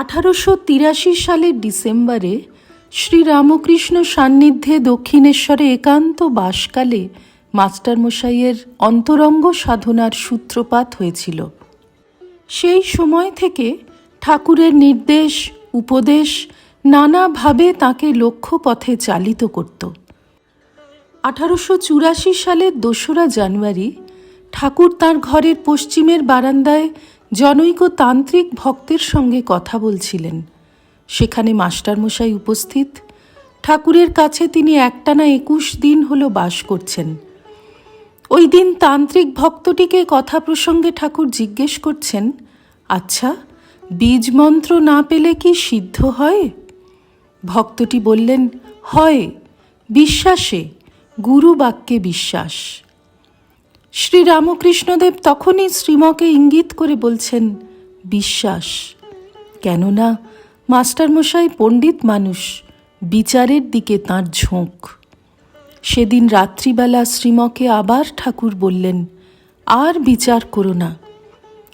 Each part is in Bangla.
আঠারোশো তিরাশি সালের ডিসেম্বরে শ্রীরামকৃষ্ণ সান্নিধ্যে দক্ষিণেশ্বরে একান্ত বাসকালে মাস্টারমশাইয়ের অন্তরঙ্গ সাধনার সূত্রপাত হয়েছিল। সেই সময় থেকে ঠাকুরের নির্দেশ, উপদেশ নানাভাবে তাকে লক্ষ্য পথে চালিত করত। আঠারোশো চুরাশি সালের দোসরা জানুয়ারি ঠাকুর তার ঘরের পশ্চিমের বারান্দায় জনৈক তান্ত্রিক ভক্তের সঙ্গে কথা বলছিলেন। সেখানে মাস্টারমশাই উপস্থিত। ঠাকুরের কাছে তিনি একটানা একুশ দিন হলো বাস করছেন। ওই দিন তান্ত্রিক ভক্তটিকে কথা প্রসঙ্গে ঠাকুর জিজ্ঞেস করছেন আচ্ছা বীজ মন্ত্র না পেলে কি সিদ্ধ হয়? ভক্তটি বললেন, হয়, বিশ্বাসে, গুরু বাক্যে বিশ্বাস। শ্রীরামকৃষ্ণদেব তখনই শ্রীমকে ইঙ্গিত করে বলছেন, বিশ্বাস। কেননা মাস্টারমশাই পণ্ডিত মানুষ, বিচারের দিকে তাঁর ঝোঁক। সেদিন রাত্রিবেলা শ্রীমকে আবার ঠাকুর বললেন, আর বিচার করো না।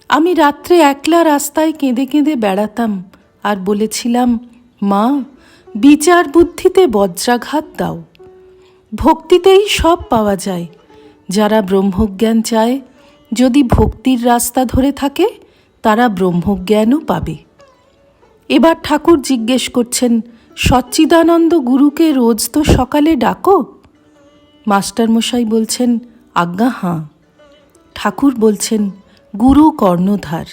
আমি রাত্রে একলা রাস্তায় কেঁদে কেঁদে বেড়াতাম আর বলেছিলাম, মা, বিচার বুদ্ধিতে বজ্রাঘাত দাও। ভক্তিতেই সব পাওয়া যায়। যারা ব্রহ্মজ্ঞান চায়, যদি ভক্তির রাস্তা ধরে থাকে, তারা ব্রহ্মজ্ঞানও পাবে। এবার ঠাকুর জিজ্ঞেস করছেন, সচ্চিদানন্দ গুরুকে রোজ তো সকালে ডাকো? মাস্টারমশাই বলছেন, আজ্ঞা হাঁ। ঠাকুর বলছেন, গুরু কর্ণধার।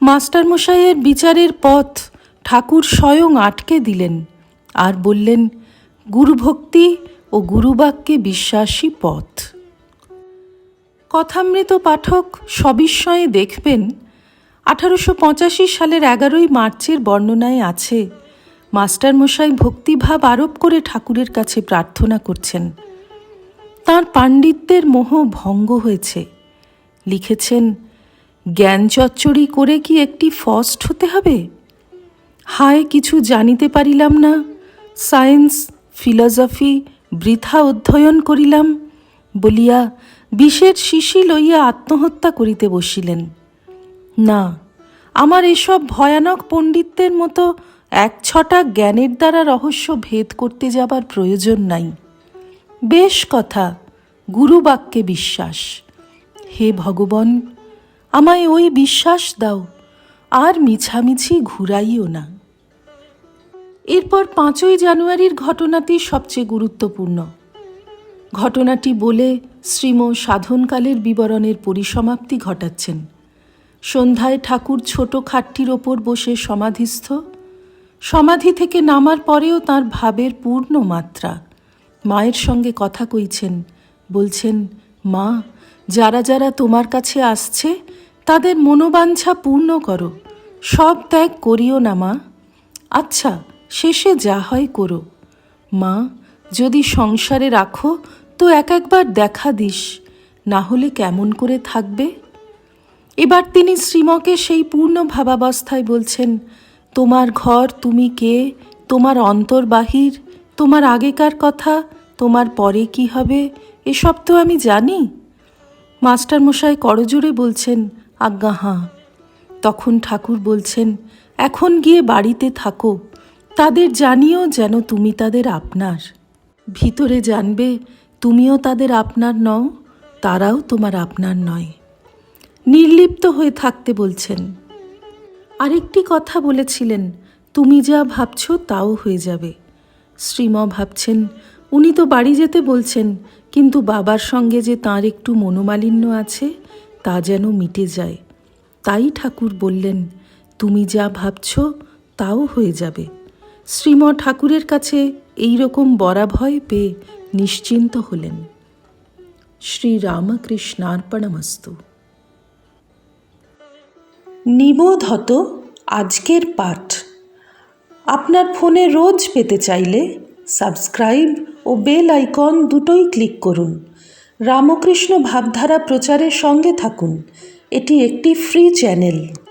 মাস্টারমশাইয়ের বিচারের পথ ঠাকুর স্বয়ং আটকে দিলেন, আর বললেন, গুরুভক্তি ও গুরুবাক্যে বিশ্বাসী পথ। কথামৃত পাঠক সবিস্ময়ে দেখবেন, আঠারোশো পঁচাশি সালের এগারোই মার্চের বর্ণনায় আছে, মাস্টারমশাই ভক্তিভাব আরোপ করে ঠাকুরের কাছে প্রার্থনা করছেন। তার পাণ্ডিত্যের মোহ ভঙ্গ হয়েছে। লিখেছেন, জ্ঞান চচ্চড়ি করে কি একটি ফস্ট হতে হবে? হায়, কিছু জানিতে পারিলাম না। সায়েন্স, ফিলসফি বৃথা অধ্যয়ন করিলাম, বলিয়া বিষের শিশি লইয়া আত্মহত্যা করিতে বসিলেন। না, আমার এসব ভয়ানক পণ্ডিতদের মতো এক ছটা জ্ঞানের দ্বারা রহস্য ভেদ করতে যাবার প্রয়োজন নাই। বেশ কথা, গুরুবাক্যে বিশ্বাস। হে ভগবান, আমায় ওই বিশ্বাস দাও, আর মিছামিছি ঘুরাইও না। এরপর পাঁচই জানুয়ারির ঘটনাটি সবচেয়ে গুরুত্বপূর্ণ। ঘটনাটি বলে শ্রীম সাধনকালের বিবরণের পরিসমাপ্তি ঘটাচ্ছেন। সন্ধ্যায় ঠাকুর ছোট খাটটির ওপর বসে সমাধিস্থ। সমাধি থেকে নামার পরেও তার ভাবের পূর্ণ মাত্রা। মায়ের সঙ্গে কথা কইছেন, বলছেন, মা, যারা যারা তোমার কাছে আসছে, তাদের মনোবাঞ্ছা পূর্ণ করো। সব ত্যাগ করিও না মা। আচ্ছা শেষে যা হয় করো। মা, যদি সংসারে রাখো, তো এক একবার দেখা দিস, না হলে কেমন করে থাকবে? এবার তিনি শ্রীমকে সেই পূর্ণ ভাবাবস্থায় বলছেন, তোমার ঘর তুমি কে? তোমার অন্তর্বাহির তোমার আগেকার কথা? তোমার পরে কি হবে? এসব তো আমি জানি। মাস্টারমশাই করজোরে বলছেন, আজ্ঞা, হাঁ। তখন ঠাকুর বলছেন, এখন গিয়ে বাড়িতে থাকো। তাদের জানিও যেন তুমি তাদের আপনার। ভিতরে জানবে, তুমিও তাদের আপনার নও, তারাও তোমার আপনার নয়। নির্লিপ্ত হয়ে থাকতে বলছেন। আরেকটি কথা বলেছিলেন, তুমি যা ভাবছ তাও হয়ে যাবে। শ্রীম ভাবছেন, উনি তো বাড়ি যেতে বলছেন, কিন্তু বাবার সঙ্গে যে তার একটু মনোমালিন্য আছে, তা যেন মিটে যায়। তাই ঠাকুর বললেন, তুমি যা ভাবছ তাও হয়ে যাবে। শ্রীম ঠাকুরের কাছে এই রকম বরাভয় পেয়ে নিশ্চিন্ত হলেন। শ্রীরামকৃষ্ণার্পণমস্তু। নিবোধত আজকের পাঠ। আপনার ফোনে রোজ পেতে চাইলে সাবস্ক্রাইব ও বেল আইকন দুটোই ক্লিক করুন। রামকৃষ্ণ ভাবধারা প্রচারের সঙ্গে থাকুন। এটি একটি ফ্রি চ্যানেল।